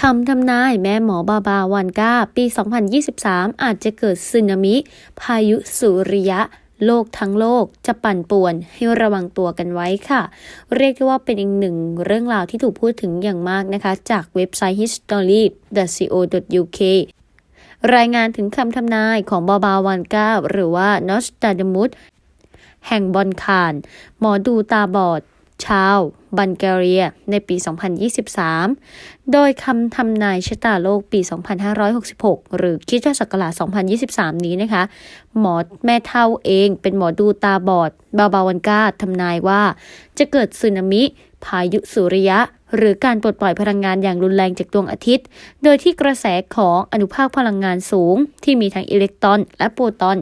คำทำนายแม่หมอบาบาวันก้า ปี 2023 อาจจะเกิดสึนามิ พายุสุริยะ โลกทั้งโลกจะปั่นป่วนให้ระวังตัวกันไว้ค่ะ เรียกได้ว่าเป็นอีกหนึ่งเรื่องราวที่ถูกพูดถึงอย่างมากนะคะ จากเว็บไซต์ history.co.uk รายงานถึงคำทำนายของบาบาวันก้า หรือว่านอสตาดมุสแห่งบอนคานหมอดูตาบอด ชาวบัลแกเรียในปี 2023 โดยคำทำนายชะตาโลกปี 2566 หรือคริสตศักราช2023 นี้นะคะ หมอแม่เท่าเองเป็นหมอดูตาบอด บาบาวันกาทำนายว่า จะเกิดสึนามิ พายุสุริยะ หรือการปลดปล่อยพลังงานอย่างรุนแรงจากดวงอาทิตย์ โดยที่กระแสของอนุภาคพลังงานสูง ที่มีทั้งอิเล็กตรอนและโปรตอน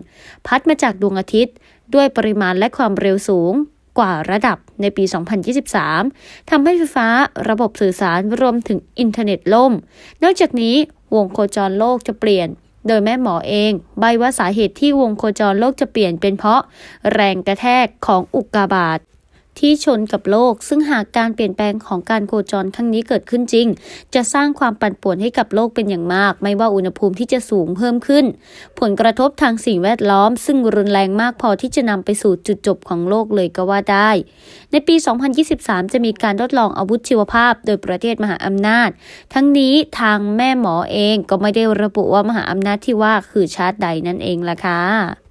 พัดมาจากดวงอาทิตย์ ด้วยปริมาณและความเร็วสูง กว่าระดับในปี 2023 ทำให้ไฟฟ้าระบบสื่อสารรวมถึงอินเทอร์เน็ตล่ม นอกจากนี้วงโคจรโลกจะเปลี่ยน โดยแม่หมอเอง ใบว่าสาเหตุที่วงโคจรโลกจะเปลี่ยนเป็นเพราะแรงกระแทกของอุกกาบาต ที่ชนกับโลก ซึ่งหากการเปลี่ยนแปลงของการโคจรครั้งนี้เกิดขึ้นจริง จะสร้างความปั่นป่วนให้กับโลกเป็นอย่างมาก ไม่ว่าอุณหภูมิที่จะสูงเพิ่มขึ้น ผลกระทบทางสิ่งแวดล้อม ซึ่งรุนแรงมากพอที่จะนำไปสู่จุดจบของโลกเลยก็ว่าได้ ในปี 2023 จะมีการทดลองอาวุธชีวภาพ โดยประเทศมหาอำนาจ ทั้งนี้ทางแม่หมอเองก็ไม่ได้ระบุว่ามหาอำนาจที่ว่าคือชาติใดนั่นเองล่ะค่ะ